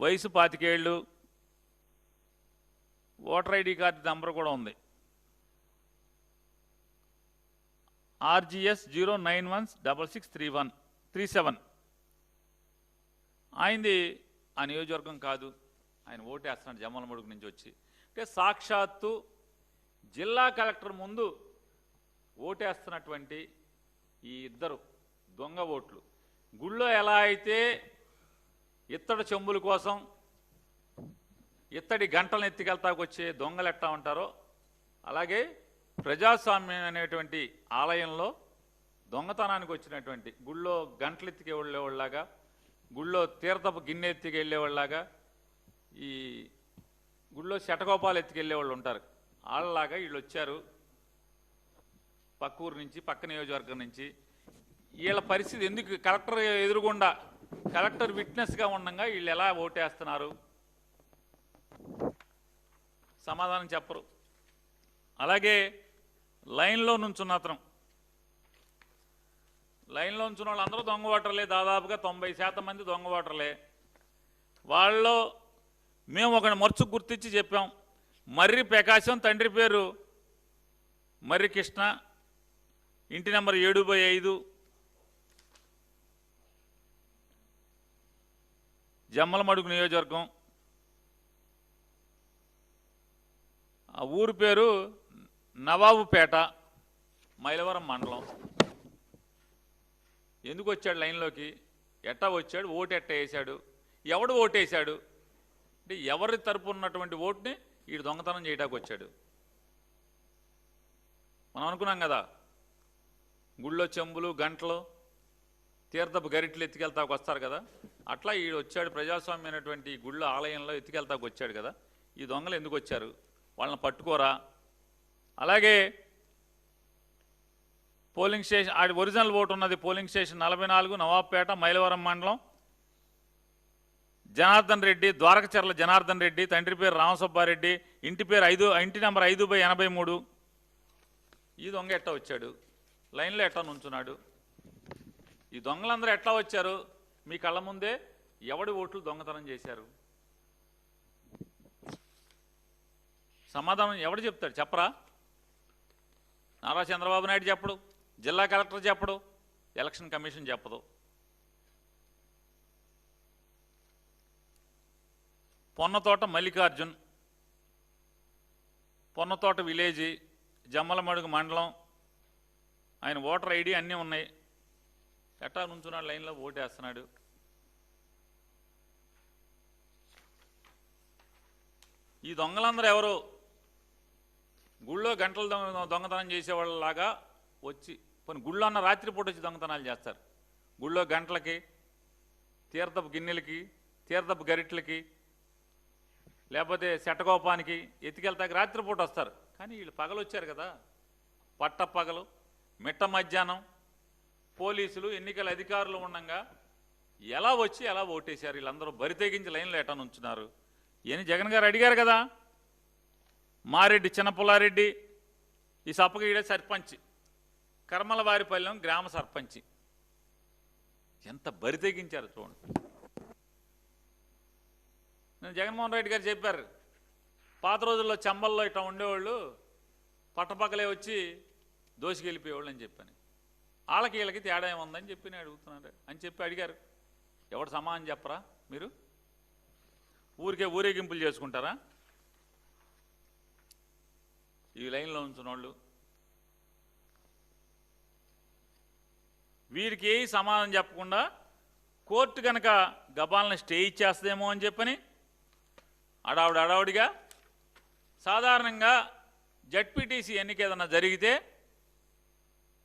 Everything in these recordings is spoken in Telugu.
వయసు పాతికేళ్ళు. ఓటర్ ఐడి కార్డు నెంబర్ కూడా ఉంది. RGS zero nine one double six three one three seven. ఆయనది ఆ నియోజకవర్గం కాదు. ఆయన ఓటేస్తున్నాడు జమ్మలమడుగు నుంచి వచ్చి. అంటే సాక్షాత్తు జిల్లా కలెక్టర్ ముందు ఓటేస్తున్నటువంటి ఈ ఇద్దరు దొంగ ఓట్లు. గుళ్ళో ఎలా అయితే ఇత్తడి చెంబుల కోసం ఇత్తడి గంటలను ఎత్తికెళ్తాకు వచ్చే దొంగలు ఎట్టా ఉంటారో అలాగే ప్రజాస్వామ్యం అనేటువంటి ఆలయంలో దొంగతనానికి వచ్చినటువంటి గుళ్ళో గంటలు ఎత్తికి వెళ్ళేవాళ్ళలాగా గుళ్ళో తీర్థపు గిన్నె ఎత్తికి వెళ్ళేవాళ్ళలాగా ఈ గుళ్ళో శటకోపాలు ఎత్తుకెళ్ళేవాళ్ళు ఉంటారు. వాళ్ళలాగా వీళ్ళు వచ్చారు పక్క ఊరు నుంచి పక్క నియోజకవర్గం నుంచి. వీళ్ళ పరిస్థితి ఎందుకు కలెక్టర్ ఎదురుగుండా కలెక్టర్ విట్నెస్గా ఉండగా వీళ్ళు ఎలా ఓటేస్తున్నారు? సమాధానం చెప్పరు. అలాగే లైన్లో నుంచున్న అతను. లైన్లో ఉంచిన వాళ్ళందరూ దొంగ ఓటర్లే దాదాపుగా తొంభై శాతం మంది దొంగ ఓటర్లే. వాళ్ళలో మేము ఒక మర్చు గుర్తించి చెప్పాం. మర్రి ప్రకాశం తండ్రి పేరు మర్రి కృష్ణ ఇంటి నెంబర్ ఏడు బై ఐదు. జమ్మలమడుగు నియోజకవర్గం. ఆ ఊరు పేరు నవాబుపేట మైలవరం మండలం. ఎందుకు వచ్చాడు లైన్లోకి? ఎట్టా వచ్చాడు? ఓటు ఎట్ట వేసాడు? ఎవడు ఓటేశాడు అంటే ఎవరి తరపు ఉన్నటువంటి ఓటుని వీడు దొంగతనం చేయడానికి వచ్చాడు. మనం అనుకున్నాం కదా గుళ్ళో చెంబులు గంటలు తీర్థపు గరిట్లు ఎత్తుకెళ్తాకు వస్తారు కదా. అట్లా ఈడు వచ్చాడు ప్రజాస్వామ్యమైనటువంటి ఈ గుళ్ళో ఆలయంలో ఎత్తుకెళ్తాకు వచ్చాడు కదా. ఈ దొంగలు ఎందుకు వచ్చారు వాళ్ళని పట్టుకోరా? అలాగే పోలింగ్ స్టేషన్ ఆడి ఒరిజినల్ ఓటు ఉన్నది పోలింగ్ స్టేషన్ నలభై నాలుగు నవాబ్పేట మైలవరం మండలం. జనార్దన్ రెడ్డి ద్వారకచర్ల జనార్దన్ రెడ్డి తండ్రి పేరు రామసుబ్బారెడ్డి ఇంటి పేరు ఐదు ఇంటి నెంబర్ ఐదు బై ఎనభై మూడు. ఈ దొంగ ఎట్ట వచ్చాడు? లైన్లో ఎట్లా నుంచున్నాడు? ఈ దొంగలందరూ ఎట్లా వచ్చారు? మీ కళ్ళ ముందే ఎవడి ఓట్లు దొంగతనం చేశారు? సమాధానం ఎవడు చెప్తాడు? చెప్పరా? నారా చంద్రబాబు నాయుడు చెప్పడు జిల్లా కలెక్టర్ చెప్పడు ఎలక్షన్ కమిషన్ చెప్పదు. పొన్నతోట మల్లికార్జున్ పొన్నతోట విలేజీ జమ్మలమడుగు మండలం ఆయన ఓటర్ ఐడి అన్నీ ఉన్నాయి. ఎట్టా నుంచున్నాడు లైన్లో? ఓటేస్తున్నాడు. ఈ దొంగలందరూ ఎవరు? గుళ్ళో గంటలు దొంగతనం చేసేవాళ్ళలాగా వచ్చి కొన్ని గుళ్ళో అన్న రాత్రిపూట వచ్చి దొంగతనాలు చేస్తారు. గుళ్ళో గంటలకి తీర్థపు గిన్నెలకి తీర్థపు గరిట్లకి లేకపోతే శటకోపానికి ఎత్తుకెళ్తాకి రాత్రిపూట వస్తారు. కానీ వీళ్ళు పగలు వచ్చారు కదా. పట్ట పగలు మిట్ట మధ్యాహ్నం పోలీసులు ఎన్నికల అధికారులు ఉండగా ఎలా వచ్చి ఎలా ఓటేశారు? వీళ్ళందరూ బరితెగించి లైన్లో ఎటా ఉంచున్నారు ఏని జగన్ గారు అడిగారు కదా? మారెడ్డి చిన్నపుల్లారెడ్డి ఈ సప్పగీడే సర్పంచ్. కర్మలవారిపల్లెం గ్రామ సర్పంచ్. ఎంత బరి తెగించారు చూడండి. నేను జగన్మోహన్ రెడ్డి గారు చెప్పారు పాత రోజుల్లో చంబల్లో ఇట్లా ఉండేవాళ్ళు పట్టపక్కలే వచ్చి దోసికెళ్ళిపోయేవాళ్ళు అని చెప్పాను. వాళ్ళకి వీళ్ళకి తేడా ఏముందని చెప్పి నేను అడుగుతున్నాను. అని చెప్పి అడిగారు. ఎవడు సమానం చెప్పరా మీరు? ఊరికే ఊరేగింపులు చేసుకుంటారా? ఈ లైన్లో ఉంచినోళ్ళు వీరికి ఏ సమాధానం చెప్పకుండా కోర్టు కనుక గబాలను స్టే ఇచ్చేస్తుందేమో అని చెప్పని అడావుడు అడావుడిగా సాధారణంగా జడ్పీటీసీ ఎన్నిక ఏదైనా జరిగితే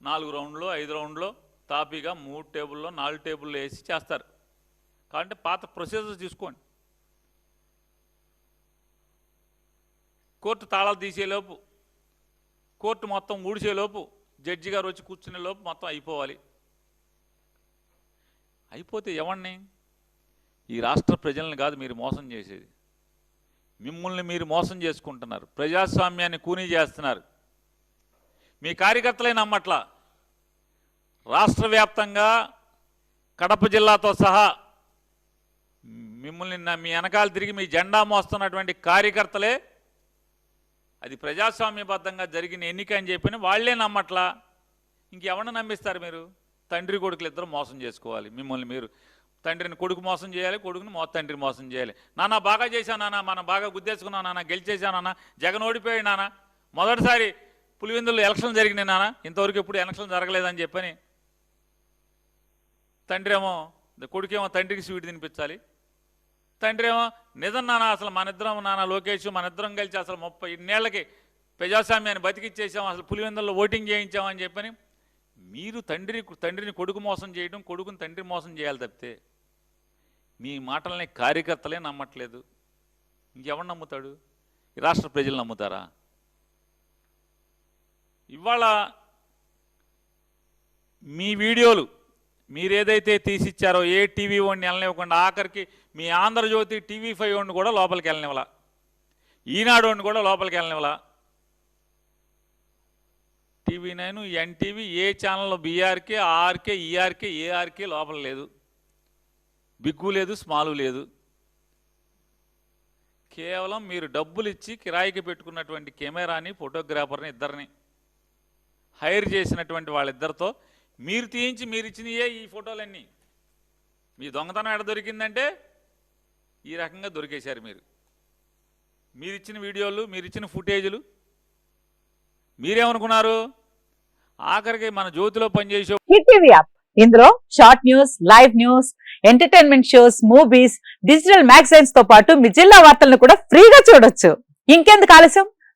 నాలుగు రౌండ్లు ఐదు రౌండ్లు తాపీగా మూడు టేబుల్లో నాలుగు టేబుల్లో వేసి చేస్తారు. కాబట్టి పాత ప్రొసీజర్ తీసుకోండి. కోర్టు తాళాలు తీసేలోపు కోర్టు మొత్తం ఊడిసేలోపు జడ్జి గారు వచ్చి కూర్చునే లోపు మొత్తం అయిపోవాలి. అయిపోతే ఎవరిని ఈ రాష్ట్ర ప్రజల్ని కాదు మీరు మోసం చేసేది. మిమ్మల్ని మీరు మోసం చేసుకుంటున్నారు. ప్రజాస్వామ్యాన్ని కూనీ చేస్తున్నారు. మీ కార్యకర్తలే నమ్మట్లా రాష్ట్ర వ్యాప్తంగా కడప జిల్లాతో సహా మిమ్మల్ని మీ వెనకాల తిరిగి మీ జెండా మోస్తున్నటువంటి కార్యకర్తలే అది ప్రజాస్వామ్యబద్ధంగా జరిగిన ఎన్నిక అని చెప్పిన వాళ్ళే నమ్మట్లా. ఇంకెవరిని నమ్మిస్తారు మీరు? తండ్రి కొడుకులు ఇద్దరు మోసం చేసుకోవాలి. మిమ్మల్ని మీరు తండ్రిని కొడుకు మోసం చేయాలి కొడుకుని మో తండ్రిని మోసం చేయాలి. నాన్న బాగా చేశాను నాన్న మనం బాగా గుద్దేసుకున్నాం నాన్న గెలిచేసాను నాన్న జగన్ ఓడిపోయాడు నాన్న. మొదటిసారి పులివెందులు ఎలక్షన్ జరిగినాయి నాన్న ఇంతవరకు ఎప్పుడు ఎలక్షన్ జరగలేదని చెప్పని తండ్రి ఏమో కొడుకేమో తండ్రికి స్వీట్ తినిపించాలి. తండ్రి ఏమో నిజం నాన్న అసలు మన ఇద్దరం నాన్న లోకేష్ మన ఇద్దరం కలిసి అసలు ముప్పై ఇన్నేళ్ళకి ప్రజాస్వామ్యాన్ని బతికిచ్చేసాం అసలు పులివెందుల్లో ఓటింగ్ చేయించామని చెప్పని మీరు తండ్రి తండ్రిని కొడుకు మోసం చేయడం కొడుకుని తండ్రి మోసం చేయాలి తప్పితే మీ మాటల్ని కార్యకర్తలే నమ్మట్లేదు. ఇంకెవరు నమ్ముతాడు? ఈ రాష్ట్ర ప్రజలు నమ్ముతారా? ఇవాళ మీ వీడియోలు మీరేదైతే తీసిచ్చారో ఏ టీవీ వాడిని వెళ్ళనివ్వకుండా ఆఖరికి మీ ఆంధ్రజ్యోతి టీవీ ఫైవ్ వాడిని కూడా లోపలికి వెళ్ళనివ్వాల. ఈనాడు వాడిని కూడా లోపలికి వెళ్ళనివ్వాల. టీవీ నైన్ ఎన్టీవీ ఏ ఛానల్లో బీఆర్కే ఆర్కే ఈఆర్కే ఏఆర్కే లోపల లేదు. బిగ్గు లేదు స్మాలు లేదు. కేవలం మీరు డబ్బులు ఇచ్చి కిరాయికి పెట్టుకున్నటువంటి కెమెరాని ఫోటోగ్రాఫర్ని ఇద్దరిని హైర్ చేసినటువంటి వాళ్ళిద్దరితో మీరు తీయించి మీరు ఇచ్చినయే ఈ ఫోటోలన్నీ. మీ దొంగతనం ఎక్కడ దొరికిందంటే ఈ రకంగా దొరికేశారు మీరు. మీరిచ్చిన వీడియోలు మీరిచ్చిన ఫుటేజులు మీరేమనుకున్నారు? ఆఖరికి మన జ్యోతిలో పనిచేసే టీవీ యాప్. ఇందులో short news live news entertainment shows movies digital మ్యాగజైన్స్తో పాటు మీ జిల్లా వార్తలను కూడా ఫ్రీగా చూడొచ్చు. ఇంకెందుకు ఆలస్యం?